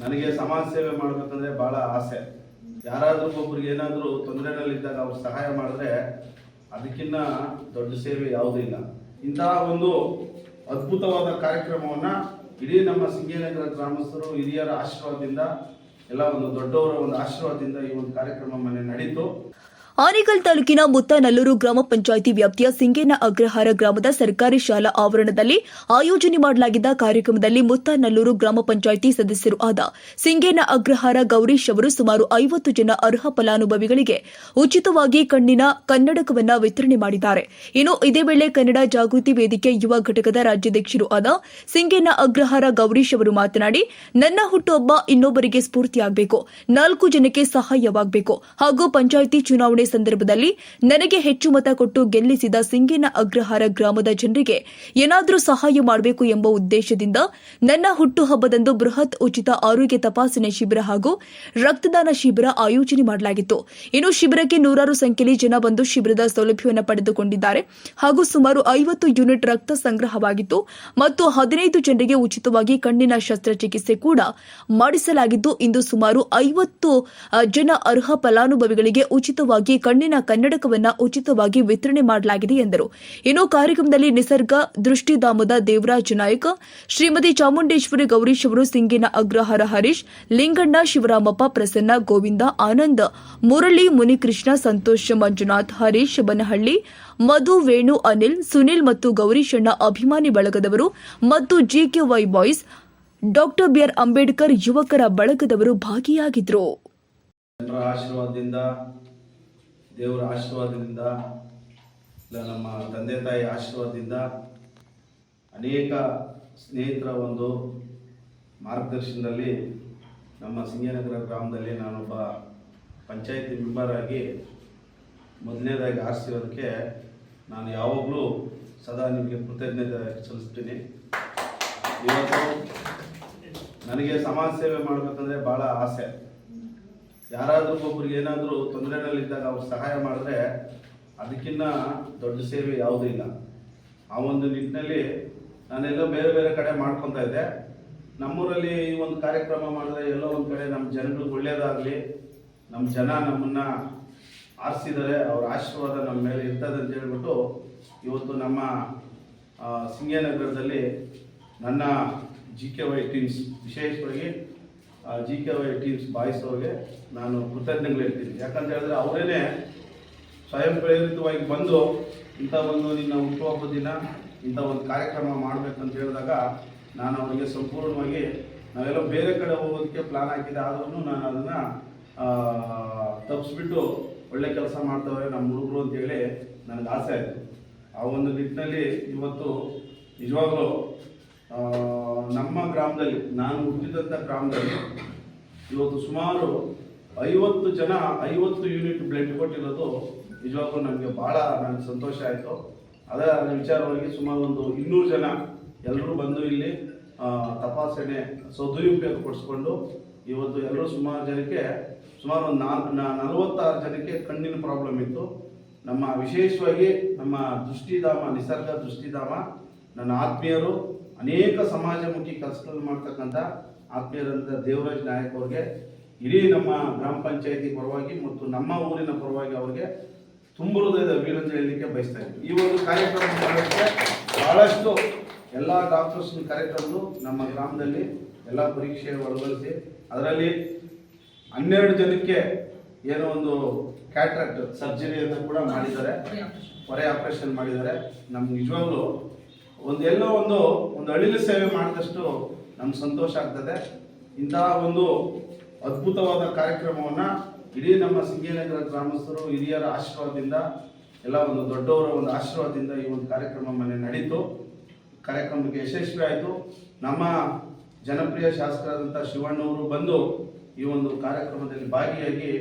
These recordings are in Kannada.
ನನಗೆ ಸಮಾಜ ಸೇವೆ ಮಾಡಬೇಕಂದ್ರೆ ಬಹಳ ಆಸೆ. ಯಾರಾದರೂ ಒಬ್ಬರಿಗೆ ಏನಾದರೂ ತೊಂದರೆನಲ್ಲಿದ್ದಾಗ ಅವ್ರು ಸಹಾಯ ಮಾಡಿದ್ರೆ ಅದಕ್ಕಿಂತ ದೊಡ್ಡ ಸೇವೆ ಯಾವುದೂ ಇಲ್ಲ. ಇಂತಹ ಒಂದು ಅದ್ಭುತವಾದ ಕಾರ್ಯಕ್ರಮವನ್ನ ಇಡೀ ನಮ್ಮ ಸಿಂಗೇನಗರ ಗ್ರಾಮಸ್ಥರು, ಹಿರಿಯರ ಆಶೀರ್ವಾದದಿಂದ, ಎಲ್ಲ ಒಂದು ದೊಡ್ಡವರ ಒಂದು ಆಶೀರ್ವಾದದಿಂದ ಈ ಒಂದು ಕಾರ್ಯಕ್ರಮ ಮನೆ ನಡೀತು. ಆನೇಕಲ್ ತಾಲೂಕಿನ ಮುತ್ತನಲ್ಲೂರು ಗ್ರಾಮ ಪಂಚಾಯಿತಿ ವ್ಯಾಪ್ತಿಯ ಸಿಂಗೇನ ಅಗ್ರಹಾರ ಗ್ರಾಮದ ಸರ್ಕಾರಿ ಶಾಲಾ ಆವರಣದಲ್ಲಿ ಆಯೋಜನೆ ಮಾಡಲಾಗಿದ್ದ ಕಾರ್ಯಕ್ರಮದಲ್ಲಿ ಮುತ್ತನಲ್ಲೂರು ಗ್ರಾಮ ಪಂಚಾಯಿತಿ ಸದಸ್ಯರು ಆದ ಸಿಂಗೇನ ಅಗ್ರಹಾರ ಗೌರೀಶ್ ಅವರು ಸುಮಾರು ಐವತ್ತು ಜನ ಅರ್ಹ ಫಲಾನುಭವಿಗಳಿಗೆ ಉಚಿತವಾಗಿ ಕಣ್ಣಿನ ಕನ್ನಡಕವನ್ನು ವಿತರಣೆ ಮಾಡಿದ್ದಾರೆ. ಇನ್ನು ಇದೇ ವೇಳೆ ಕನ್ನಡ ಜಾಗೃತಿ ವೇದಿಕೆ ಯುವ ಘಟಕದ ರಾಜ್ಯಾಧ್ಯಕ್ಷರು ಆದ ಸಿಂಗೇನ ಅಗ್ರಹಾರ ಗೌರೀಶ್ ಅವರು ಮಾತನಾಡಿ, ನನ್ನ ಹುಟ್ಟುಹಬ್ಬ ಇನ್ನೊಬ್ಬರಿಗೆ ಸ್ಫೂರ್ತಿಯಾಗಬೇಕು. ನಾಲ್ಕು ಜನಕ್ಕೆ ಸಹಾಯವಾಗಬೇಕು. ಹಾಗೂ ಪಂಚಾಯಿತಿ ಚುನಾವಣೆ ಸಂದರ್ಭದಲ್ಲಿ ನನಗೆ ಹೆಚ್ಚು ಮತ ಕೊಟ್ಟು ಗೆಲ್ಲಿಸಿದ ಸಿಂಗೇನ ಅಗ್ರಹಾರ ಗ್ರಾಮದ ಜನರಿಗೆ ಏನಾದರೂ ಸಹಾಯ ಮಾಡಬೇಕು ಎಂಬ ಉದ್ದೇಶದಿಂದ ನನ್ನ ಹುಟ್ಟುಹಬ್ಬದಂದು ಬೃಹತ್ ಉಚಿತ ಆರೋಗ್ಯ ತಪಾಸಣೆ ಶಿಬಿರ ಹಾಗೂ ರಕ್ತದಾನ ಶಿಬಿರ ಆಯೋಜನೆ ಮಾಡಲಾಗಿತ್ತು. ಇನ್ನು ಶಿಬಿರಕ್ಕೆ ನೂರಾರು ಸಂಖ್ಯೆಯಲ್ಲಿ ಜನ ಬಂದು ಶಿಬಿರದ ಸೌಲಭ್ಯವನ್ನು ಪಡೆದುಕೊಂಡಿದ್ದಾರೆ ಹಾಗೂ ಸುಮಾರು ಐವತ್ತು ಯೂನಿಟ್ ರಕ್ತ ಸಂಗ್ರಹವಾಗಿತ್ತು ಮತ್ತು ಹದಿನೈದು ಜನರಿಗೆ ಉಚಿತವಾಗಿ ಕಣ್ಣಿನ ಶಸ್ತ್ರಚಿಕಿತ್ಸೆ ಕೂಡ ಮಾಡಿಸಲಾಗಿದ್ದು, ಇಂದು ಸುಮಾರು ಐವತ್ತು ಜನ ಅರ್ಹ ಫಲಾನುಭವಿಗಳಿಗೆ ಉಚಿತವಾಗಿ ಕಣ್ಣಿನ ಕನ್ನಡಕವನ್ನ ಉಚಿತವಾಗಿ ವಿತರಣೆ ಮಾಡಲಾಗಿದೆ ಎಂದರು. ಇನ್ನು ಕಾರ್ಯಕ್ರಮದಲ್ಲಿ ನಿಸರ್ಗ ದೃಷ್ಟಿಧಾಮದ ದೇವರಾಜ ನಾಯಕ, ಶ್ರೀಮತಿ ಚಾಮುಂಡೇಶ್ವರಿ ಗೌರೀಶ್ ಅವರು ಸಿಂಗಿನ ಅಗ್ರಹಾರ ಹರೀಶ್, ಲಿಂಗಣ್ಣ ಶಿವರಾಮಪ್ಪ, ಪ್ರಸನ್ನ ಗೋವಿಂದ, ಆನಂದ್, ಮುರಳಿ ಮುನಿಕೃಷ್ಣ, ಸಂತೋಷ್ ಮಂಜುನಾಥ್, ಹರೀಶ್ ಬನಹಳ್ಳಿ, ಮಧು ವೇಣು ಅನಿಲ್, ಸುನಿಲ್ ಮತ್ತು ಗೌರೀಶಣ್ಣ ಅಭಿಮಾನಿ ಬಳಗದವರು ಮತ್ತು GK Y boys, doctor BR Ambedkar ಯುವಕರ ಬಳಗದವರು ಭಾಗಿಯಾಗಿದ್ದರು ದೇವರ ಆಶೀರ್ವಾದದಿಂದ ಇಲ್ಲ, ನಮ್ಮ ತಂದೆ ತಾಯಿ ಆಶೀರ್ವಾದದಿಂದ ಅನೇಕ ಸ್ನೇಹಿತರ ಒಂದು ಮಾರ್ಗದರ್ಶನದಲ್ಲಿ ನಮ್ಮ ಸಿಂಗನಗರ ಗ್ರಾಮದಲ್ಲಿ ನಾನೊಬ್ಬ ಪಂಚಾಯತಿ ಮೆಂಬರ್ ಆಗಿ ಮೊದಲನೇದಾಗಿ ಆರಿಸಿರೋದಕ್ಕೆ ನಾನು ಯಾವಾಗಲೂ ಸದಾ ನಿಮಗೆ ಕೃತಜ್ಞತೆ ಸಲ್ಲಿಸ್ತೀನಿ. ಇವತ್ತು ನನಗೆ ಸಮಾಜ ಸೇವೆ ಮಾಡಬೇಕಂದ್ರೆ ಭಾಳ ಆಸೆ. ಯಾರಾದ್ರೂ ಒಬ್ರಿಗೆ ಏನಾದರೂ ತೊಂದರೆಗಳಲ್ಲಿದ್ದಾಗ ಅವ್ರು ಸಹಾಯ ಮಾಡಿದ್ರೆ ಅದಕ್ಕಿಂತ ದೊಡ್ಡ ಸೇವೆ ಯಾವುದೂ ಇಲ್ಲ. ಆ ಒಂದು ನಿಟ್ಟಿನಲ್ಲಿ ನಾನೆಲ್ಲೋ ಬೇರೆ ಬೇರೆ ಕಡೆ ಮಾಡ್ಕೊತಾ ಇದ್ದೆ. ನಮ್ಮೂರಲ್ಲಿ ಈ ಒಂದು ಕಾರ್ಯಕ್ರಮ ಮಾಡಿದ್ರೆ ಎಲ್ಲೋ ಒಂದು ಕಡೆ ನಮ್ಮ ಜನಗಳಿಗೆ ಒಳ್ಳೇದಾಗಲಿ ನಮ್ಮ ಜನ ನಮ್ಮನ್ನು ಆರಿಸಿದ್ದಾರೆ ಅವ್ರ ಆಶೀರ್ವಾದ ನಮ್ಮ ಮೇಲೆ ಇರ್ತದೆ ಅಂತ ಹೇಳ್ಬಿಟ್ಟು ಇವತ್ತು ನಮ್ಮ ಸಿಂಗೇನಗರದಲ್ಲಿ ನನ್ನ ಜಿ ಕೆ ವೈ ಟೀಮ್ಸ್ ವಿಶೇಷವಾಗಿ G K Y teams boys ಅವ್ರಿಗೆ ನಾನು ಕೃತಜ್ಞಗಳು ಹೇಳ್ತೀನಿ. ಯಾಕಂತ ಹೇಳಿದ್ರೆ ಅವರೇನೆ ಸ್ವಯಂ ಪ್ರೇರಿತವಾಗಿ ಬಂದು ಇಂಥ ಒಂದು ನಿನ್ನ ಹುಟ್ಟುಹಬ್ಬದ ದಿನ, ಇಂಥ ಒಂದು ಕಾರ್ಯಕ್ರಮ ಮಾಡಬೇಕಂತ ಹೇಳಿದಾಗ ನಾನು ಅವರಿಗೆ ಸಂಪೂರ್ಣವಾಗಿ ನಾವೆಲ್ಲ ಬೇರೆ ಕಡೆ ಹೋಗೋದಕ್ಕೆ ಪ್ಲಾನ್ ಹಾಕಿದೆ ಆದ್ರೂ ನಾನು ಅದನ್ನು ತಪ್ಪಿಸ್ಬಿಟ್ಟು ಒಳ್ಳೆ ಕೆಲಸ ಮಾಡ್ತವೆ ನಮ್ಮ ಹುಡುಗರು ಅಂತೇಳಿ ನನಗೆ ಆಸೆ ಆಯಿತು. ಆ ಒಂದು ನಿಟ್ಟಿನಲ್ಲಿ ಇವತ್ತು ನಿಜವಾಗ್ಲೂ ನಮ್ಮ ಗ್ರಾಮದಲ್ಲಿ, ನಾನು ಹುಟ್ಟಿದಂಥ ಗ್ರಾಮದಲ್ಲಿ ಇವತ್ತು ಸುಮಾರು ಐವತ್ತು ಜನ, ಐವತ್ತು ಯೂನಿಟ್ ಬ್ಲಡ್ ಕೊಟ್ಟಿರೋದು ನಿಜವಾಗ್ಲೂ ನನಗೆ ಭಾಳ ನನಗೆ ಸಂತೋಷ ಆಯಿತು. ಅದರ ವಿಚಾರವಾಗಿ ಸುಮಾರು ಒಂದು ಇನ್ನೂರು ಜನ ಎಲ್ಲರೂ ಬಂದು ಇಲ್ಲಿ ತಪಾಸಣೆ, ಸದುಪಯೋಗ ಪಡಿಸ್ಕೊಂಡು ಇವತ್ತು ಎಲ್ಲರೂ ಸುಮಾರು ಜನಕ್ಕೆ, ಸುಮಾರು ಒಂದು ನಾಲ್ಕು ನಲವತ್ತಾರು ಜನಕ್ಕೆ ಕಣ್ಣಿನ ಪ್ರಾಬ್ಲಮ್ ಇತ್ತು. ನಮ್ಮ ವಿಶೇಷವಾಗಿ ನಮ್ಮ ದೃಷ್ಟಿಧಾಮ, ನಿಸರ್ಗ ದೃಷ್ಟಿಧಾಮ, ನನ್ನ ಆತ್ಮೀಯರು ಅನೇಕ ಸಮಾಜಮುಖಿ ಕೆಲಸಗಳನ್ನು ಮಾಡ್ತಕ್ಕಂಥ ಆತ್ಮೀಯರಂತ ದೇವರಾಜ್ ನಾಯಕ್ ಅವ್ರಿಗೆ ಇಡೀ ನಮ್ಮ ಗ್ರಾಮ ಪಂಚಾಯತಿ ಪರವಾಗಿ ಮತ್ತು ನಮ್ಮ ಊರಿನ ಪರವಾಗಿ ಅವ್ರಿಗೆ ತುಂಬ ಹೃದಯದ ಅಭಿನಂದನೆ ಹೇಳಲಿಕ್ಕೆ ಬಯಸ್ತಾ ಇದ್ದೀನಿ. ಈ ಒಂದು ಕಾರ್ಯಕ್ರಮ ಮಾಡೋಕ್ಕೆ ಬಹಳಷ್ಟು ಎಲ್ಲ ಡಾಕ್ಟರ್ಸ್ ಕಾರ್ಯಕ್ರಮಗಳು ನಮ್ಮ ಗ್ರಾಮದಲ್ಲಿ ಎಲ್ಲ ಪರೀಕ್ಷೆ ಒಳಗೊಳಿಸಿ ಅದರಲ್ಲಿ ಹನ್ನೆರಡು ಜನಕ್ಕೆ ಏನೋ ಒಂದು ಕ್ಯಾಟ್ರಾಕ್ಟ್ ಸರ್ಜರಿಯನ್ನು ಕೂಡ ಮಾಡಿದ್ದಾರೆ. ಹೊರೆ ಆಪರೇಷನ್ ಮಾಡಿದ್ದಾರೆ. ನಮ್ಗೆ ನಿಜವಾಗ್ಲೂ ಒಂದು ಒಂದು ಒಂದು ಅಳಿಲು ಸೇವೆ ಮಾಡಿದಷ್ಟು ನಮ್ಗೆ ಸಂತೋಷ ಆಗ್ತದೆ. ಇಂತಹ ಒಂದು ಅದ್ಭುತವಾದ ಕಾರ್ಯಕ್ರಮವನ್ನು ಇಡೀ ನಮ್ಮ ಸಿಂಗೇನಗರ ಗ್ರಾಮಸ್ಥರು, ಹಿರಿಯರ ಆಶೀರ್ವಾದದಿಂದ, ಎಲ್ಲ ಒಂದು ದೊಡ್ಡವರ ಒಂದು ಆಶೀರ್ವಾದದಿಂದ ಈ ಒಂದು ಕಾರ್ಯಕ್ರಮ ಮನೆ ನಡೀತು. ಕಾರ್ಯಕ್ರಮಕ್ಕೆ ಯಶಸ್ವಿ ಆಯಿತು. ನಮ್ಮ ಜನಪ್ರಿಯ ಶಾಸಕರಾದಂಥ ಶಿವಣ್ಣವರು ಬಂದು ಈ ಒಂದು ಕಾರ್ಯಕ್ರಮದಲ್ಲಿ ಭಾಗಿಯಾಗಿ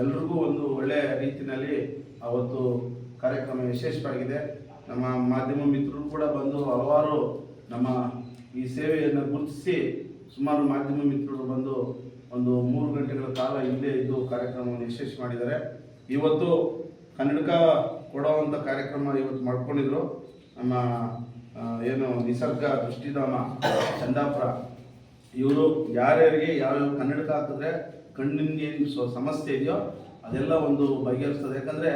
ಎಲ್ರಿಗೂ ಒಂದು ಒಳ್ಳೆಯ ರೀತಿಯಲ್ಲಿ ಅವತ್ತು ಕಾರ್ಯಕ್ರಮ ಯಶಸ್ವಿಯಾಗಿದೆ. ನಮ್ಮ ಮಾಧ್ಯಮ ಮಿತ್ರರು ಕೂಡ ಬಂದು ಹಲವಾರು ನಮ್ಮ ಈ ಸೇವೆಯನ್ನು ಗುರುತಿಸಿ ಸುಮಾರು ಮಾಧ್ಯಮ ಮಿತ್ರರು ಬಂದು ಒಂದು ಮೂರು ಗಂಟೆಗಳ ಕಾಲ ಇಲ್ಲೇ ಇದ್ದು ಕಾರ್ಯಕ್ರಮವನ್ನು ಯಶಸ್ವಿ ಮಾಡಿದ್ದಾರೆ. ಇವತ್ತು ಕನ್ನಡಕ ಕೊಡೋವಂಥ ಕಾರ್ಯಕ್ರಮ ಇವತ್ತು ಮಾಡ್ಕೊಂಡಿದ್ರು. ನಮ್ಮ ಏನು ನಿಸರ್ಗ ದೃಷ್ಟಿಧಾಮ, ಚಂದಾಪುರ, ಇವರು ಯಾರ್ಯಾರಿಗೆ ಯಾವ್ಯಾವ ಕನ್ನಡಕ ಹಾಕಿದ್ರೆ ಕಣ್ಣಿನ ಏನು ಸಮಸ್ಯೆ ಇದೆಯೋ ಅದೆಲ್ಲ ಒಂದು ಬಗೆಹರಿಸ್ತದೆ. ಯಾಕಂದರೆ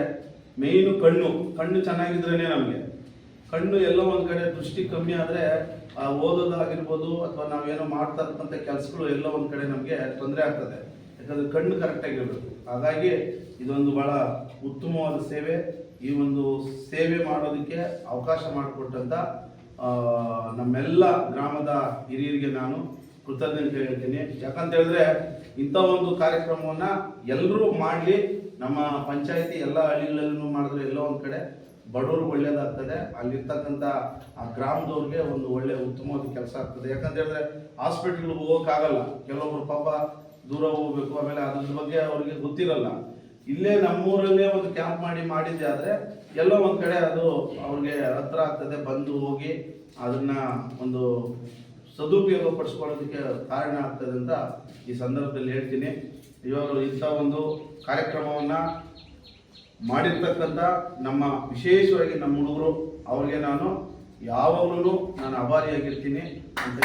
ಮೇಯ್ನು ಕಣ್ಣು ಕಣ್ಣು ಚೆನ್ನಾಗಿದ್ರೇ ನಮಗೆ. ಕಣ್ಣು ಎಲ್ಲೋ ಒಂದು ಕಡೆ ದೃಷ್ಟಿ ಕಮ್ಮಿ ಆದರೆ ಆ ಓದೋದಾಗಿರ್ಬೋದು ಅಥವಾ ನಾವೇನೋ ಮಾಡ್ತಾ ಇರ್ತಕ್ಕಂಥ ಕೆಲಸಗಳು ಎಲ್ಲೋ ಒಂದು ಕಡೆ ನಮಗೆ ತೊಂದರೆ ಆಗ್ತದೆ. ಯಾಕಂದರೆ ಕಣ್ಣು ಕರೆಕ್ಟಾಗಿರಬೇಕು ಹಾಗಾಗಿ ಇದೊಂದು ಭಾಳ ಉತ್ತಮವಾದ ಸೇವೆ. ಈ ಒಂದು ಸೇವೆ ಮಾಡೋದಕ್ಕೆ ಅವಕಾಶ ಮಾಡಿಕೊಟ್ಟಂಥ ನಮ್ಮೆಲ್ಲ ಗ್ರಾಮದ ಹಿರಿಯರಿಗೆ ನಾನು ಕೃತಜ್ಞತೆ ಹೇಳ್ತೀನಿ. ಯಾಕಂತ ಹೇಳಿದ್ರೆ ಇಂಥ ಒಂದು ಕಾರ್ಯಕ್ರಮವನ್ನ ಎಲ್ಲರೂ ಮಾಡಲಿ. ನಮ್ಮ ಪಂಚಾಯತಿ ಎಲ್ಲ ಹಳ್ಳಿಗಳಲ್ಲೂ ಮಾಡಿದ್ರೆ ಎಲ್ಲೋ ಒಂದು ಕಡೆ ಬಡವರು ಒಳ್ಳೇದಾಗ್ತದೆ. ಅಲ್ಲಿರ್ತಕ್ಕಂಥ ಆ ಗ್ರಾಮದವ್ರಿಗೆ ಒಂದು ಒಳ್ಳೆ ಉತ್ತಮವಾದ ಕೆಲಸ ಆಗ್ತದೆ. ಯಾಕಂತ ಹೇಳಿದ್ರೆ ಹಾಸ್ಪಿಟ್ಲ್ಗೆ ಹೋಗೋಕ್ಕಾಗಲ್ಲ. ಕೆಲವೊಬ್ರು ಪಾಪ ದೂರ ಹೋಗ್ಬೇಕು, ಆಮೇಲೆ ಅದ್ರ ಬಗ್ಗೆ ಅವ್ರಿಗೆ ಗೊತ್ತಿರಲ್ಲ. ಇಲ್ಲೇ ನಮ್ಮೂರಲ್ಲೇ ಒಂದು ಕ್ಯಾಂಪ್ ಮಾಡಿ ಮಾಡಿದ್ದೆ ಆದ್ರೆ ಎಲ್ಲೋ ಒಂದು ಕಡೆ ಅದು ಅವ್ರಿಗೆ ಹತ್ರ ಆಗ್ತದೆ. ಬಂದು ಹೋಗಿ ಅದನ್ನ ಒಂದು ಸದುಪಯೋಗ ಪಡಿಸ್ಕೊಳ್ಳೋದಕ್ಕೆ ಕಾರಣ ಆಗ್ತದೆ ಅಂತ ಈ ಸಂದರ್ಭದಲ್ಲಿ ಹೇಳ್ತೀನಿ. ಇವಾಗ ಇಂಥ ಒಂದು ಕಾರ್ಯಕ್ರಮವನ್ನು ಮಾಡಿರ್ತಕ್ಕಂಥ ನಮ್ಮ ವಿಶೇಷವಾಗಿ ನಮ್ಮ ಹುಡುಗರು, ಅವ್ರಿಗೆ ನಾನು ಯಾವಾಗಲೂ ನಾನು ಅಭಾರಿಯಾಗಿರ್ತೀನಿ ಅಂತ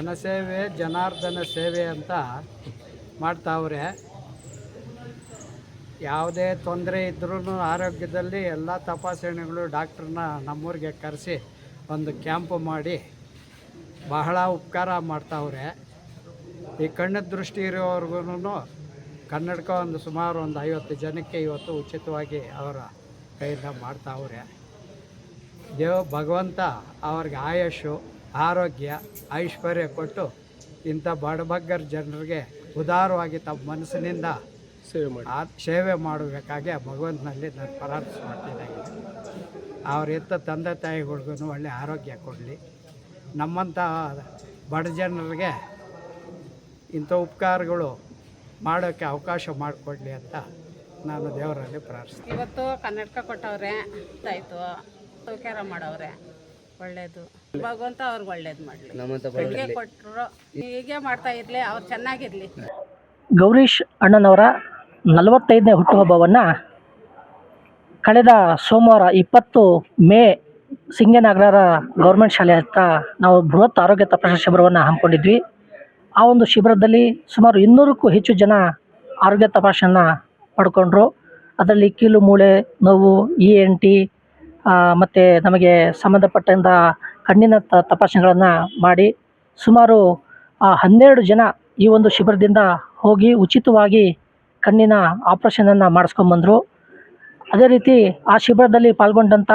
ಜನಸೇವೆ, ಜನಾರ್ದನ ಸೇವೆ ಅಂತ ಮಾಡ್ತಾವ್ರೆ. ಯಾವುದೇ ತೊಂದರೆ ಇದ್ರೂ ಆರೋಗ್ಯದಲ್ಲಿ ಎಲ್ಲ ತಪಾಸಣೆಗಳು ಡಾಕ್ಟ್ರನ್ನ ನಮ್ಮೂರಿಗೆ ಕರೆಸಿ ಒಂದು ಕ್ಯಾಂಪ್ ಮಾಡಿ ಬಹಳ ಉಪಕಾರ ಮಾಡ್ತಾವ್ರೆ. ಈ ಕಣ್ಣು ದೃಷ್ಟಿ ಇರೋವ್ರಿಗೂ ಕನ್ನಡಕ ಒಂದು ಸುಮಾರು ಒಂದು ಐವತ್ತು ಜನಕ್ಕೆ ಇವತ್ತು ಉಚಿತವಾಗಿ ಅವರ ಕೈಯಿಂದ ಮಾಡ್ತಾವ್ರೆ. ದೇವ ಭಗವಂತ ಅವ್ರಿಗೆ ಆಯಸ್ಸು. ಆರೋಗ್ಯ ಐಶ್ವರ್ಯ ಕೊಟ್ಟು ಇಂಥ ಬಡಬಗ್ಗರ ಜನರಿಗೆ ಉದಾರವಾಗಿ ತಮ್ಮ ಮನಸ್ಸಿನಿಂದ ಸೇವೆ ಮಾಡಿ. ಸೇವೆ ಮಾಡಬೇಕಾಗಿ ಆ ಭಗವಂತನಲ್ಲಿ ನಾನು ಪ್ರಾರ್ಥನೆ ಎತ್ತ ತಂದೆ ತಾಯಿಗಳಿಗೂ ಒಳ್ಳೆ ಆರೋಗ್ಯ ಕೊಡಲಿ. ನಮ್ಮಂಥ ಬಡ ಜನರಿಗೆ ಇಂಥ ಉಪಕಾರಗಳು ಮಾಡೋಕ್ಕೆ ಅವಕಾಶ ಮಾಡಿಕೊಡ್ಲಿ ಅಂತ ನಾನು ದೇವರಲ್ಲಿ ಪ್ರಾರ್ಥಿಸ್ತೀನಿ. ಇವತ್ತು ಕನ್ನಡಕ ಕೊಟ್ಟವ್ರೆ ಆಯಿತು. ಸೌಕಾರ ಮಾಡವ್ರೆ. ಒಳ್ಳೇದು. ಭಗವಂತ ಅವ್ರಿಗೆ ಒಳ್ಳೇದು ಮಾಡಲಿ. ಕೊಟ್ಟರು ಹೀಗೆ ಮಾಡ್ತಾ ಇರ್ಲಿ ಅವ್ರು ಚೆನ್ನಾಗಿರ್ಲಿ. ಗೌರೀಶ್ ಅಣ್ಣನವರ ನಲವತ್ತೈದನೇ ಹುಟ್ಟುಹಬ್ಬವನ್ನು ಕಳೆದ ಸೋಮವಾರ ಇಪ್ಪತ್ತು ಮೇ ಸಿಂಗನಗರ ಗೌರ್ಮೆಂಟ್ ಶಾಲೆ ಹತ್ತ ನಾವು ಬೃಹತ್ ಆರೋಗ್ಯ ತಪಾಸಣಾ ಶಿಬಿರವನ್ನು ಹಮ್ಮಿಕೊಂಡಿದ್ವಿ. ಆ ಒಂದು ಶಿಬಿರದಲ್ಲಿ ಸುಮಾರು ಇನ್ನೂರಕ್ಕೂ ಹೆಚ್ಚು ಜನ ಆರೋಗ್ಯ ತಪಾಸಣೆಯನ್ನು ಪಡ್ಕೊಂಡ್ರು. ಅದರಲ್ಲಿ ಕೀಲು ಮೂಳೆ ನೋವು ಇ ಎನ್ ಟಿ ಮತ್ತು ನಮಗೆ ಸಂಬಂಧಪಟ್ಟಂಥ ಕಣ್ಣಿನ ತಪಾಸಣೆಗಳನ್ನು ಮಾಡಿ ಸುಮಾರು ಹನ್ನೆರಡು ಜನ ಈ ಒಂದು ಶಿಬಿರದಿಂದ ಹೋಗಿ ಉಚಿತವಾಗಿ ಕಣ್ಣಿನ ಆಪ್ರೇಷನನ್ನು ಮಾಡಿಸ್ಕೊಂಬಂದರು. ಅದೇ ರೀತಿ ಆ ಶಿಬಿರದಲ್ಲಿ ಪಾಲ್ಗೊಂಡಂಥ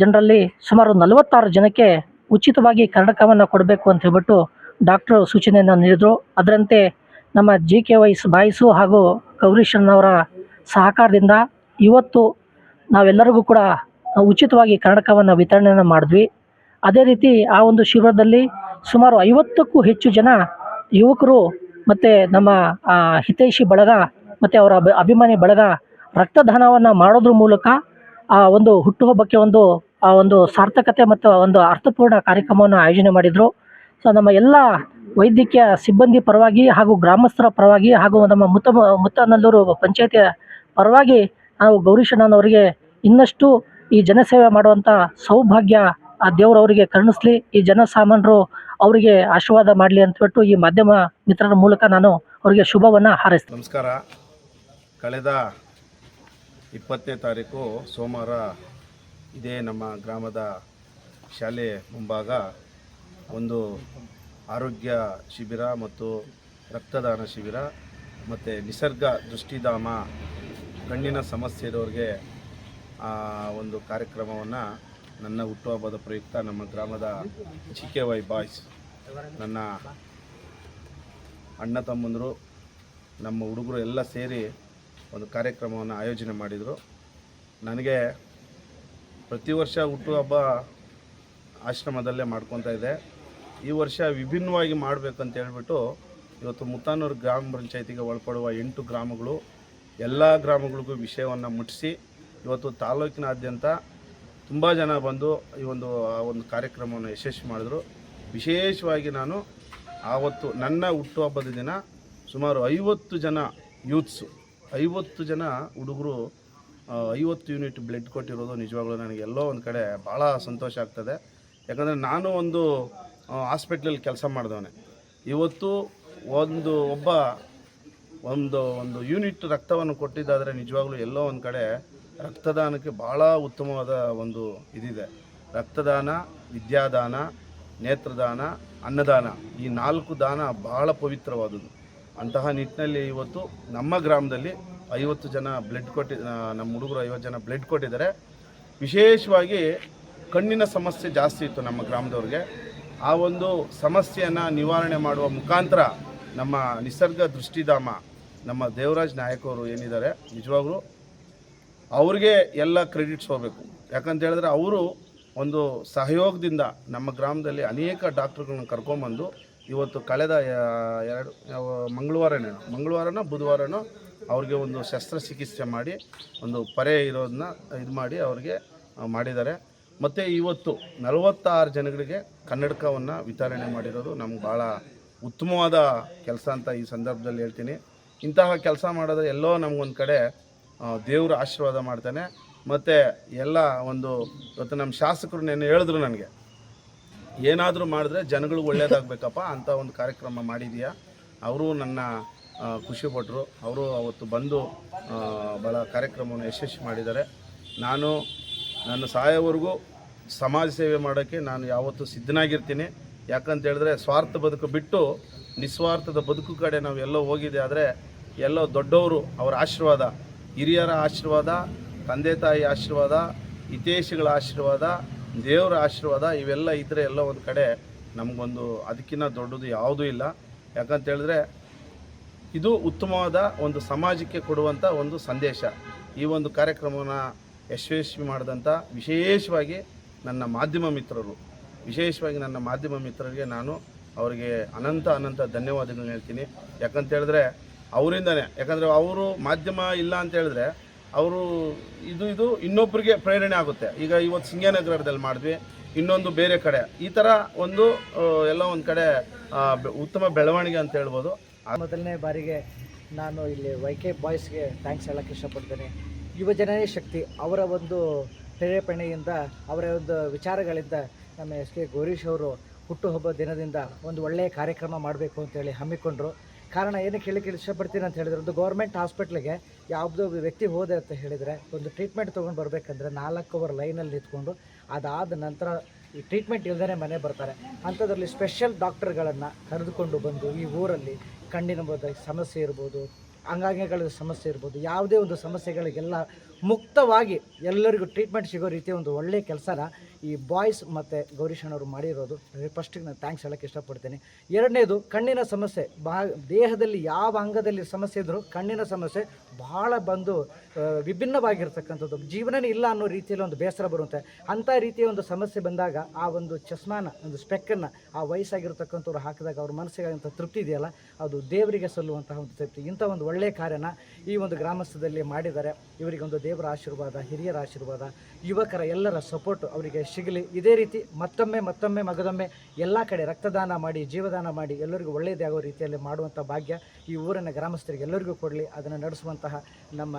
ಜನರಲ್ಲಿ ಸುಮಾರು ನಲವತ್ತಾರು ಜನಕ್ಕೆ ಉಚಿತವಾಗಿ ಕನ್ನಡಕವನ್ನು ಕೊಡಬೇಕು ಅಂತ ಹೇಳ್ಬಿಟ್ಟು ಡಾಕ್ಟ್ರು ಸೂಚನೆಯನ್ನು ನೀಡಿದರು. ಅದರಂತೆ ನಮ್ಮ ಜಿ ಕೆ ವೈಸ್ ಬಾಯ್ಸು ಹಾಗೂ ಗೌರೀಶನ್ನವರ ಸಹಕಾರದಿಂದ ಇವತ್ತು ನಾವೆಲ್ಲರಿಗೂ ಕೂಡ ಉಚಿತವಾಗಿ ಕನ್ನಡಕವನ್ನು ವಿತರಣೆಯನ್ನು ಮಾಡಿದ್ವಿ. ಅದೇ ರೀತಿ ಆ ಒಂದು ಶಿಬಿರದಲ್ಲಿ ಸುಮಾರು ಐವತ್ತಕ್ಕೂ ಹೆಚ್ಚು ಜನ ಯುವಕರು ಮತ್ತು ನಮ್ಮ ಹಿತೈಷಿ ಬಳಗ ಮತ್ತು ಅವರ ಅಭಿಮಾನಿ ಬಳಗ ರಕ್ತದಾನವನ್ನು ಮಾಡೋದ್ರ ಮೂಲಕ ಆ ಒಂದು ಹುಟ್ಟುಹಬ್ಬಕ್ಕೆ ಒಂದು, ಆ ಒಂದು ಸಾರ್ಥಕತೆ ಮತ್ತು ಒಂದು ಅರ್ಥಪೂರ್ಣ ಕಾರ್ಯಕ್ರಮವನ್ನು ಆಯೋಜನೆ ಮಾಡಿದರು. ಸೊ ನಮ್ಮ ಎಲ್ಲ ವೈದ್ಯಕೀಯ ಸಿಬ್ಬಂದಿ ಪರವಾಗಿ ಹಾಗೂ ಗ್ರಾಮಸ್ಥರ ಪರವಾಗಿ ಹಾಗೂ ನಮ್ಮ ಮುತ್ತ ಮುತ್ತನಲ್ಲೂರು ಪಂಚಾಯತಿಯ ಪರವಾಗಿ ನಾವು ಗೌರೀಶಣ್ಣನವರಿಗೆ ಇನ್ನಷ್ಟು ಈ ಜನಸೇವೆ ಮಾಡುವಂಥ ಸೌಭಾಗ್ಯ ಆ ದೇವರು ಅವರಿಗೆ ಕರುಣಿಸ್ಲಿ, ಈ ಜನಸಾಮಾನ್ಯರು ಅವರಿಗೆ ಆಶೀರ್ವಾದ ಮಾಡಲಿ ಅಂತ ಬಿಟ್ಟು ಈ ಮಾಧ್ಯಮ ಮಿತ್ರರ ಮೂಲಕ ನಾನು ಅವರಿಗೆ ಶುಭವನ್ನು ಹಾರೈಸ್ತೀನಿ. ನಮಸ್ಕಾರ. ಕಳೆದ ಇಪ್ಪತ್ತನೇ ತಾರೀಕು ಸೋಮವಾರ ಇದೇ ನಮ್ಮ ಗ್ರಾಮದ ಶಾಲೆ ಮುಂಭಾಗ ಒಂದು ಆರೋಗ್ಯ ಶಿಬಿರ ಮತ್ತು ರಕ್ತದಾನ ಶಿಬಿರ ಮತ್ತು ನಿಸರ್ಗ ದೃಷ್ಟಿಧಾಮ ಕಣ್ಣಿನ ಸಮಸ್ಯೆ ಇರೋರಿಗೆ ಒಂದು ಕಾರ್ಯಕ್ರಮವನ್ನು ನನ್ನ ಹುಟ್ಟುಹಬ್ಬದ ಪ್ರಯುಕ್ತ ನಮ್ಮ ಗ್ರಾಮದ ಜಿ ಕೆ ವೈ ಬಾಯ್ಸ್, ನನ್ನ ಅಣ್ಣ ತಮ್ಮಂದರು, ನಮ್ಮ ಹುಡುಗರು ಎಲ್ಲ ಸೇರಿ ಒಂದು ಕಾರ್ಯಕ್ರಮವನ್ನು ಆಯೋಜನೆ ಮಾಡಿದರು. ನನಗೆ ಪ್ರತಿ ವರ್ಷ ಹುಟ್ಟುಹಬ್ಬ ಆಶ್ರಮದಲ್ಲೇ ಮಾಡ್ಕೊತಾ ಇದೆ. ಈ ವರ್ಷ ವಿಭಿನ್ನವಾಗಿ ಮಾಡಬೇಕಂತ ಹೇಳ್ಬಿಟ್ಟು ಇವತ್ತು ಮುತ್ತಾನೂರು ಗ್ರಾಮ ಪಂಚಾಯತಿಗೆ ಒಳಪಡುವ ಎಂಟು ಗ್ರಾಮಗಳು, ಎಲ್ಲ ಗ್ರಾಮಗಳಿಗೂ ವಿಷಯವನ್ನು ಮುಟ್ಟಿಸಿ ಇವತ್ತು ತಾಲೂಕಿನಾದ್ಯಂತ ತುಂಬ ಜನ ಬಂದು ಈ ಒಂದು, ಆ ಒಂದು ಕಾರ್ಯಕ್ರಮವನ್ನು ಯಶಸ್ವಿ ಮಾಡಿದ್ರು. ವಿಶೇಷವಾಗಿ ನಾನು ಆವತ್ತು ನನ್ನ ಹುಟ್ಟುಹಬ್ಬದ ದಿನ ಸುಮಾರು ಐವತ್ತು ಜನ ಯೂತ್ಸು, ಐವತ್ತು ಜನ ಹುಡುಗರು ಐವತ್ತು ಯೂನಿಟ್ ಬ್ಲಡ್ ಕೊಟ್ಟಿರೋದು ನಿಜವಾಗ್ಲೂ ನನಗೆ ಎಲ್ಲೋ ಒಂದು ಕಡೆ ಭಾಳ ಸಂತೋಷ ಆಗ್ತದೆ. ಯಾಕಂದರೆ ನಾನು ಒಂದು ಹಾಸ್ಪಿಟ್ಲಲ್ಲಿ ಕೆಲಸ ಮಾಡಿದವನೇ. ಇವತ್ತು ಒಂದು ಒಬ್ಬ ಒಂದು ಒಂದು ಯೂನಿಟ್ ರಕ್ತವನ್ನು ಕೊಟ್ಟಿದ್ದಾದರೆ ನಿಜವಾಗ್ಲೂ ಎಲ್ಲೋ ಒಂದು ಕಡೆ ರಕ್ತದಾನಕ್ಕೆ ಭಾಳ ಉತ್ತಮವಾದ ಒಂದು ಇದಿದೆ. ರಕ್ತದಾನ, ವಿದ್ಯಾದಾನ, ನೇತ್ರದಾನ, ಅನ್ನದಾನ ಈ ನಾಲ್ಕು ದಾನ ಬಹಳ ಪವಿತ್ರವಾದುದು ಅಂತಹ ನಿಟ್ಟಿನಲ್ಲಿ ಇವತ್ತು ನಮ್ಮ ಗ್ರಾಮದಲ್ಲಿ ಐವತ್ತು ಜನ ಬ್ಲಡ್ ಕೊಟ್ಟಿ ನಮ್ಮ ಹುಡುಗರು ಐವತ್ತು ಜನ ಬ್ಲಡ್ ಕೊಟ್ಟಿದ್ದಾರೆ. ವಿಶೇಷವಾಗಿ ಕಣ್ಣಿನ ಸಮಸ್ಯೆ ಜಾಸ್ತಿ ಇತ್ತು ನಮ್ಮ ಗ್ರಾಮದವ್ರಿಗೆ. ಆ ಒಂದು ಸಮಸ್ಯೆಯನ್ನು ನಿವಾರಣೆ ಮಾಡುವ ಮುಖಾಂತರ ನಮ್ಮ ನಿಸರ್ಗ ದೃಷ್ಟಿಧಾಮ, ನಮ್ಮ ದೇವರಾಜ್ ನಾಯಕವರು ಏನಿದ್ದಾರೆ, ನಿಜವಾಗ್ಲೂ ಅವ್ರಿಗೆ ಎಲ್ಲ ಕ್ರೆಡಿಟ್ಸ್ ಹೋಗಬೇಕು ಯಾಕಂತ ಹೇಳಿದ್ರೆ ಅವರು ಒಂದು ಸಹಯೋಗದಿಂದ ನಮ್ಮ ಗ್ರಾಮದಲ್ಲಿ ಅನೇಕ ಡಾಕ್ಟ್ರುಗಳನ್ನ ಕರ್ಕೊಂಬಂದು ಇವತ್ತು ಕಳೆದ ಎರಡು ಮಂಗಳವಾರನೇ, ಮಂಗಳವಾರನೋ ಬುಧವಾರನೋ ಅವ್ರಿಗೆ ಒಂದು ಶಸ್ತ್ರಚಿಕಿತ್ಸೆ ಮಾಡಿ, ಒಂದು ಪರೆ ಇರೋದನ್ನ ಇದು ಮಾಡಿ ಅವ್ರಿಗೆ ಮಾಡಿದ್ದಾರೆ. ಮತ್ತು ಇವತ್ತು ನಲವತ್ತಾರು ಜನಗಳಿಗೆ ಕನ್ನಡಕವನ್ನು ವಿತರಣೆ ಮಾಡಿರೋದು ನಮ್ಗೆ ಭಾಳ ಉತ್ತಮವಾದ ಕೆಲಸ ಅಂತ ಈ ಸಂದರ್ಭದಲ್ಲಿ ಹೇಳ್ತೀನಿ. ಇಂತಹ ಕೆಲಸ ಮಾಡಿದ್ರೆ ಎಲ್ಲೋ ನಮಗೊಂದು ಕಡೆ ದೇವರು ಆಶೀರ್ವಾದ ಮಾಡ್ತಾನೆ. ಮತ್ತು ಎಲ್ಲ ಒಂದು ಇವತ್ತು ನಮ್ಮ ಶಾಸಕರು ನೆನ್ನೆ ಹೇಳಿದ್ರು ನನಗೆ, ಏನಾದರೂ ಮಾಡಿದ್ರೆ ಜನಗಳಿಗೆ ಒಳ್ಳೇದಾಗಬೇಕಪ್ಪ ಅಂತ ಒಂದು ಕಾರ್ಯಕ್ರಮ ಮಾಡಿದೀಯಾ? ಅವರು ನನ್ನ ಖುಷಿಪಟ್ಟರು ಅವರು ಅವತ್ತು ಬಂದು ಭಾಳ ಕಾರ್ಯಕ್ರಮವನ್ನು ಯಶಸ್ವಿ ಮಾಡಿದ್ದಾರೆ. ನಾನು ನನ್ನ ಸಾಯೋವರೆಗೂ ಸಮಾಜ ಸೇವೆ ಮಾಡೋಕ್ಕೆ ನಾನು ಯಾವತ್ತೂ ಸಿದ್ಧನಾಗಿರ್ತೀನಿ. ಯಾಕಂತ ಹೇಳಿದ್ರೆ ಸ್ವಾರ್ಥ ಬದುಕು ಬಿಟ್ಟು ನಿಸ್ವಾರ್ಥದ ಬದುಕು ಕಡೆ ನಾವು ಎಲ್ಲೋ ಹೋಗಿದೆ ಆದರೆ ಎಲ್ಲೋ ದೊಡ್ಡವರು ಅವರ ಆಶೀರ್ವಾದ ಹಿರಿಯರ ಆಶೀರ್ವಾದ, ತಂದೆ ತಾಯಿ ಆಶೀರ್ವಾದ ಹಿತೇಶಿಗಳ ಆಶೀರ್ವಾದ, ದೇವರ ಆಶೀರ್ವಾದ ಇವೆಲ್ಲ ಇದ್ದರೆ ಎಲ್ಲ ಒಂದು ಕಡೆ ನಮಗೊಂದು ಅದಕ್ಕಿಂತ ದೊಡ್ಡದು ಯಾವುದೂ ಇಲ್ಲ. ಯಾಕಂತೇಳಿದ್ರೆ ಇದು ಉತ್ತಮವಾದ ಒಂದು ಸಮಾಜಕ್ಕೆ ಕೊಡುವಂಥ ಒಂದು ಸಂದೇಶ. ಈ ಒಂದು ಕಾರ್ಯಕ್ರಮವನ್ನು ಯಶಸ್ವಿ ಮಾಡಿದಂಥ ವಿಶೇಷವಾಗಿ ನನ್ನ ಮಾಧ್ಯಮ ಮಿತ್ರರು. ವಿಶೇಷವಾಗಿ ನನ್ನ ಮಾಧ್ಯಮ ಮಿತ್ರರಿಗೆ ನಾನು ಅವರಿಗೆ ಅನಂತ ಅನಂತ ಧನ್ಯವಾದಗಳನ್ನ ಹೇಳ್ತೀನಿ. ಯಾಕಂತ ಹೇಳಿದ್ರೆ ಅವರಿಂದನೇ. ಯಾಕಂದರೆ ಅವರು ಮಾಧ್ಯಮ ಇಲ್ಲ ಅಂತ ಹೇಳಿದ್ರೆ ಅವರು ಇದು ಇದು ಇನ್ನೊಬ್ಬರಿಗೆ ಪ್ರೇರಣೆ ಆಗುತ್ತೆ. ಈಗ ಇವತ್ತು ಸಿಂಗನಗರದಲ್ಲಿ ಮಾಡಿದ್ವಿ, ಇನ್ನೊಂದು ಬೇರೆ ಕಡೆ. ಈ ಥರ ಒಂದು ಎಲ್ಲ ಒಂದು ಕಡೆ ಉತ್ತಮ ಬೆಳವಣಿಗೆ ಅಂತ ಹೇಳ್ಬೋದು. ಮೊದಲನೇ ಬಾರಿಗೆ ನಾನು ಇಲ್ಲಿ ವೈ ಕೆ ಬಾಯ್ಸ್ಗೆ ಥ್ಯಾಂಕ್ಸ್ ಹೇಳೋಕ್ಕೆ ಇಷ್ಟಪಡ್ತೇನೆ. ಯುವಜನರೇ ಶಕ್ತಿ, ಅವರ ಒಂದು ಪ್ರೇರೇಪಣೆಯಿಂದ ಅವರ ಒಂದು ವಿಚಾರಗಳಿಂದ ನಮ್ಮ ಎಸ್ ಕೆ ಗೌರೀಶ್ ಅವರು ಹುಟ್ಟುಹಬ್ಬ ದಿನದಿಂದ ಒಂದು ಒಳ್ಳೆಯ ಕಾರ್ಯಕ್ರಮ ಮಾಡಬೇಕು ಅಂತೇಳಿ ಹಮ್ಮಿಕೊಂಡ್ರು. ಕಾರಣ ಏನಕ್ಕೆ ಹೇಳಕ್ಕೆ ಇಷ್ಟಪಡ್ತೀನಿ ಅಂತ ಹೇಳಿದ್ರೆ, ಒಂದು ಗೌರ್ಮೆಂಟ್ ಹಾಸ್ಪಿಟ್ಲಿಗೆ ಯಾವುದೋ ವ್ಯಕ್ತಿ ಹೋದೆ ಅಂತ ಹೇಳಿದರೆ, ಒಂದು ಟ್ರೀಟ್ಮೆಂಟ್ ತೊಗೊಂಡು ಬರಬೇಕಂದ್ರೆ ನಾಲ್ಕು ಅವರ್ ಲೈನಲ್ಲಿ ನಿಂತ್ಕೊಂಡು ಅದಾದ ನಂತರ ಈ ಟ್ರೀಟ್ಮೆಂಟ್ ಇಲ್ಲದೇ ಮನೆ ಬರ್ತಾರೆ. ಅಂಥದ್ರಲ್ಲಿ ಸ್ಪೆಷಲ್ ಡಾಕ್ಟರ್ಗಳನ್ನು ಕರೆದುಕೊಂಡು ಬಂದು ಈ ಊರಲ್ಲಿ ಕಣ್ಣಿನ ಸಮಸ್ಯೆ ಇರ್ಬೋದು ಅಂಗಾಂಗಗಳ ಸಮಸ್ಯೆ ಇರ್ಬೋದು, ಯಾವುದೇ ಒಂದು ಸಮಸ್ಯೆಗಳಿಗೆಲ್ಲ ಮುಕ್ತವಾಗಿ ಎಲ್ಲರಿಗೂ ಟ್ರೀಟ್ಮೆಂಟ್ ಸಿಗೋ ರೀತಿಯ ಒಂದು ಒಳ್ಳೆಯ ಕೆಲಸನ ಈ ಬಾಯ್ಸ್ ಮತ್ತು ಗೌರೀಶಣ್ಣವರು ಮಾಡಿರೋದು ಫಸ್ಟಿಗೆ ನಾನು ಥ್ಯಾಂಕ್ಸ್ ಹೇಳೋಕ್ಕೆ ಇಷ್ಟಪಡ್ತೀನಿ. ಎರಡನೇದು, ಕಣ್ಣಿನ ಸಮಸ್ಯೆ. ಬಾ, ದೇಹದಲ್ಲಿ ಯಾವ ಅಂಗದಲ್ಲಿ ಸಮಸ್ಯೆ ಇದ್ದರೂ ಕಣ್ಣಿನ ಸಮಸ್ಯೆ ಬಹಳ ಬಂದು ವಿಭಿನ್ನವಾಗಿರ್ತಕ್ಕಂಥದ್ದು. ಜೀವನನೇ ಇಲ್ಲ ಅನ್ನೋ ರೀತಿಯಲ್ಲಿ ಒಂದು ಬೇಸರ ಬರುತ್ತೆ. ಅಂಥ ರೀತಿಯ ಒಂದು ಸಮಸ್ಯೆ ಬಂದಾಗ ಆ ಒಂದು ಚಸ್ಮಾನ, ಒಂದು ಸ್ಪೆಕ್ಕನ್ನು ಆ ವಯಸ್ಸಾಗಿರ್ತಕ್ಕಂಥವ್ರು ಹಾಕಿದಾಗ ಅವ್ರ ಮನಸ್ಸಿಗೆ ಅಂತ ತೃಪ್ತಿ ಇದೆಯಲ್ಲ, ಅದು ದೇವರಿಗೆ ಸಲ್ಲುವಂತಹ ಒಂದು ತೃಪ್ತಿ. ಇಂಥ ಒಂದು ಒಳ್ಳೆಯ ಕಾರ್ಯನ ಈ ಒಂದು ಗ್ರಾಮಸ್ಥದಲ್ಲಿ ಮಾಡಿದ್ದಾರೆ. ಇವರಿಗೊಂದು ದೇವರ ಆಶೀರ್ವಾದ, ಹಿರಿಯರ ಆಶೀರ್ವಾದ ಯುವಕರ ಎಲ್ಲರ ಸಪೋರ್ಟ್ ಅವರಿಗೆ ಸಿಗಲಿ. ಇದೇ ರೀತಿ ಮತ್ತೊಮ್ಮೆ ಮತ್ತೊಮ್ಮೆ ಮಗದೊಮ್ಮೆ ಎಲ್ಲ ಕಡೆ ರಕ್ತದಾನ ಮಾಡಿ, ಜೀವದಾನ ಮಾಡಿ, ಎಲ್ಲರಿಗೂ ಒಳ್ಳೆಯದೇ ಆಗೋ ರೀತಿಯಲ್ಲಿ ಮಾಡುವಂಥ ಭಾಗ್ಯ ಈ ಊರಿನ ಗ್ರಾಮಸ್ಥರಿಗೆ ಎಲ್ಲರಿಗೂ ಕೊಡಲಿ. ಅದನ್ನು ನಡೆಸುವಂತಹ ನಮ್ಮ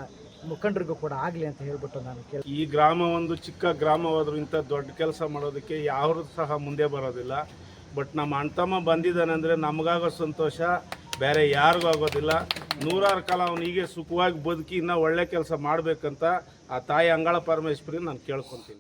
ಮುಖಂಡರಿಗೂ ಕೂಡ ಆಗಲಿ ಅಂತ ಹೇಳಿಬಿಟ್ಟು ನಾನು ಕೇಳಿ ಈ ಗ್ರಾಮ ಒಂದು ಚಿಕ್ಕ ಗ್ರಾಮವಾದರೂ ಇಂಥ ದೊಡ್ಡ ಕೆಲಸ ಮಾಡೋದಕ್ಕೆ ಯಾರು ಸಹ ಮುಂದೆ ಬರೋದಿಲ್ಲ. ಬಟ್ ನಮ್ಮ ಅಣ್ತಮ್ಮ ಬಂದಿದ್ದಾನೆ ಅಂದರೆ ನಮಗಾಗೋ ಸಂತೋಷ ಬೇರೆ ಯಾರಿಗೂ ಆಗೋದಿಲ್ಲ. ನೂರಾರು ಕಾಲ ಅವನು ಹೀಗೆ ಸುಖವಾಗಿ ಬದುಕಿ ಇನ್ನೂ ಒಳ್ಳೆ ಕೆಲಸ ಮಾಡಬೇಕಂತ ಆ ತಾಯಿ ಅಂಗಳ ಪರಮೇಶ್ವರಿ ನಾನು ಕೇಳ್ಕೊತೀನಿ.